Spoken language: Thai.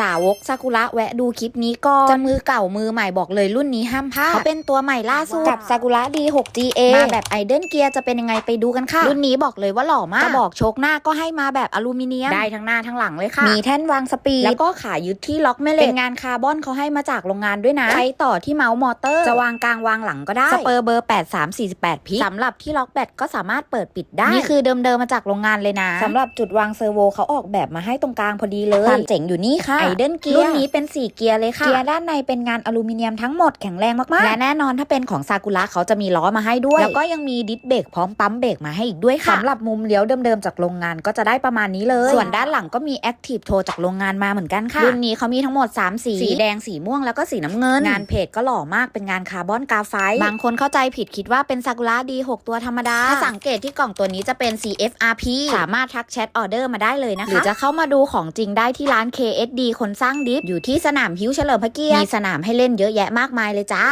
สาวกซากุระแวะดูคลิปนี้ก่อนจะมือเก่ามือใหม่บอกเลยรุ่นนี้ห้ามพลาดเขาเป็นตัวใหม่ล่าสุดกับซากุระ D6 GA มาแบบไอเดนเกียร์จะเป็นยังไงไปดูกันค่ะ รุ่นนี้บอกเลยว่าหล่อมากกระบอกโชกหน้าก็ให้มาแบบอลูมิเนียม ได้ทั้งหน้าทั้งหลังเลยค่ะ มีแท่นวางสปีด แล้วก็ขายึดที่ล็อกแม่เหล็ก เป็นงานคาร์บอนเขาให้มาจากโรงงานด้วยนะ ใช้ต่อที่เมาส์มอเตอร์ จะวางกลางวางหลังก็ได้ สเปอร์เบอร์ 8348พิกสำหรับที่ล็อกแบตก็สามารถเปิดปิดได้ นี่คือเดิมๆมาจากโรงงานเลยนะสำหรับจุดวางเซอร์โวเขาออกแบบมาให้ตรงกลางพอดีเลยความเจ๋งอยู่นี่ค่ะไอเดนเกียร์รุ่นนี้เป็น 4 เกียร์เลยค่ะ เกียร์ด้านในเป็นงานอลูมิเนียมทั้งหมดแข็งแรงมากๆ และแน่นอนถ้าเป็นของซากุระเขาจะมีล้อมาให้ด้วย แล้วก็ยังมีดิสเบรกพร้อมปั๊มเบรกมาให้อีกด้วยค่ะสำหรับมุมเลี้ยวเดิมๆจากโรงงานก็จะได้ประมาณนี้เลย ส่วนด้านหลังก็มีแอคทีฟโทจากโรงงานมาเหมือนกันค่ะ รุ่นนี้เขามีทั้งหมด 3 สี สีแดง สีม่วง แล้วก็สีน้ำเงิน งานเพจก็หล่อมาก เป็นงานคาร์บอนกราไฟต์บางคนเข้าใจผิดคิดว่าเป็นซากุระดี 6 ตัวธรรมดา ถ้าสังเกตที่กล่องตัวนี้จะเป็น CFRP สามารถทักแชทออเดอร์มาได้เลยนะคะ หรือจะเข้ามาดูของจริงได้ที่ร้าน KSD คนสร้างดิฟอยู่ที่สนามฮิ้วเฉลิมพระเกียรติมีสนามให้เล่นเยอะแยะมากมายเลยจ้า